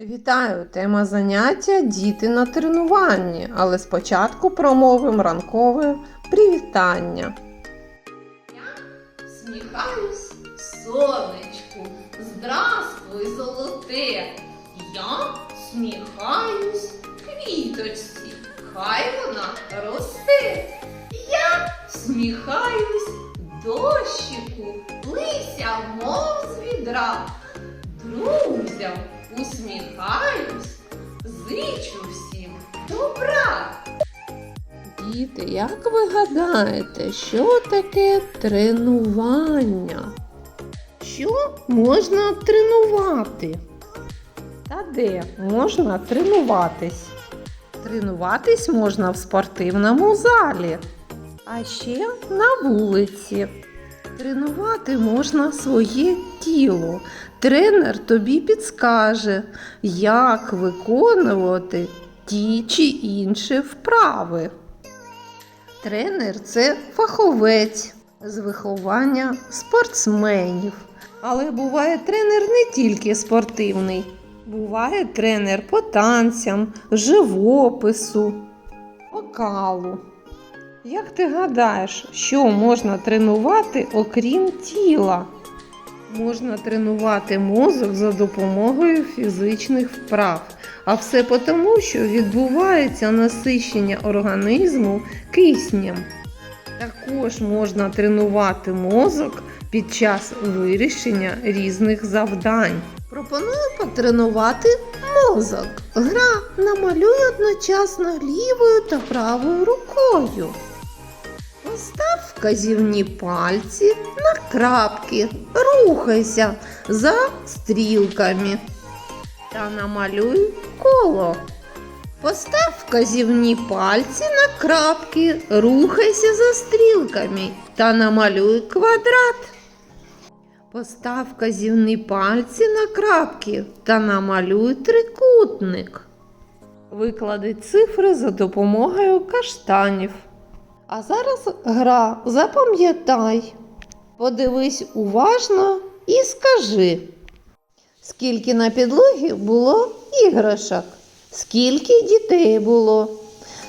Вітаю! Тема заняття Діти на тренуванні, але спочатку промовимо ранкове привітання. Я Сміхаюсь сонечку, здравствуй, золоте. Я сміхаюсь квіточці, хай вона росте. Я сміхаюсь дощику, лися, мов з відра. Друзям усміхаюсь, зичу всім добра. Діти, як ви гадаєте, що таке тренування? Що можна тренувати? Та де можна тренуватись? Тренуватись можна в спортивному залі, а ще на вулиці. Тренувати можна своє тіло. Тренер тобі підскаже, як виконувати ті чи інші вправи. Тренер це фаховець з виховання спортсменів. Але буває тренер не тільки спортивний. Буває тренер по танцям, живопису, вокалу. Як ти гадаєш, що можна тренувати окрім тіла? Можна тренувати мозок за допомогою фізичних вправ. А все тому, що відбувається насичення організму киснем. Також можна тренувати мозок під час вирішення різних завдань. Пропоную потренувати мозок. Гра намалюй одночасно лівою та правою рукою. Постав вказівні пальці на крапки. Рухайся за стрілками та намалюй коло. Постав вказівні пальці на крапки, рухайся за стрілками та намалюй квадрат. Постав вказівні пальці на крапки та намалюй трикутник. Виклади цифри за допомогою каштанів. А зараз гра запам'ятай. Подивись уважно і скажи. Скільки на підлогі було іграшок? Скільки дітей було?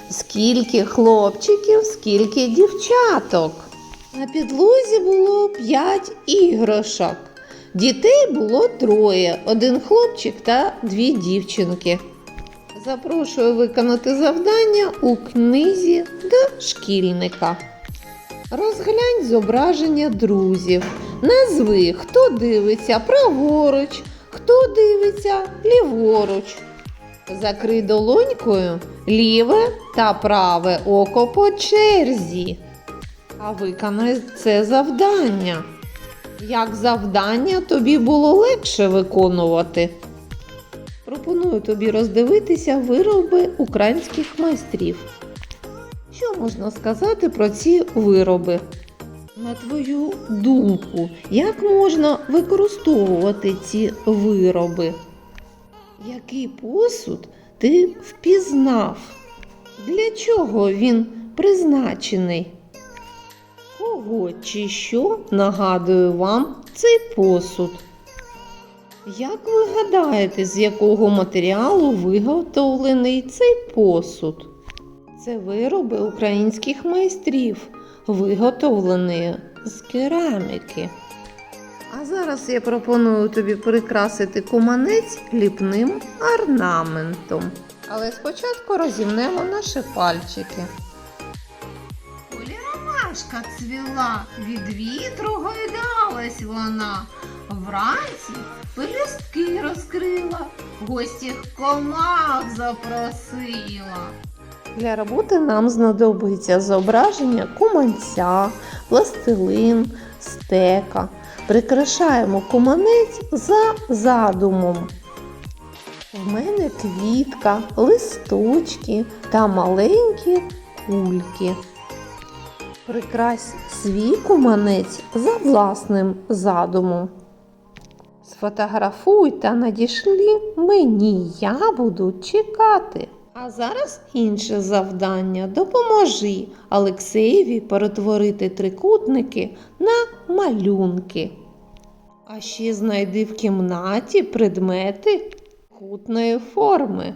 Скільки хлопчиків, скільки дівчаток? На підлозі було п'ять іграшок. Дітей було троє: один хлопчик та дві дівчинки. Запрошую виконати завдання у книзі до шкільника. Розглянь зображення друзів. Назви, хто дивиться праворуч, хто дивиться ліворуч. Закрий долонькою ліве та праве око по черзі. А виконай це завдання. Як завдання тобі було легше виконувати? Пропоную тобі роздивитися вироби українських майстрів. Що можна сказати про ці вироби? На твою думку, як можна використовувати ці вироби? Який посуд ти впізнав? Для чого він призначений? Кого чи що нагадує вам цей посуд? Як ви гадаєте, з якого матеріалу виготовлений цей посуд? Це вироби українських майстрів, виготовлені з кераміки. А зараз я пропоную тобі прикрасити куманець ліпним орнаментом. Але спочатку розімнемо наші пальчики. Полі ромашка цвіла, від вітру гойдалась вона. Вранці пелюстки розкрила, гостіх комах запросила. Для роботи нам знадобиться зображення куманця, пластилин, стека. Прикрашаємо куманець за задумом. В мене квітка, листочки та маленькі кульки. Прикрась свій куманець за власним задумом. Сфотографуй та надішлі мені, я буду чекати. А зараз інше завдання. Допоможи Олексеєві перетворити трикутники на малюнки. А ще знайди в кімнаті предмети, кутної форми.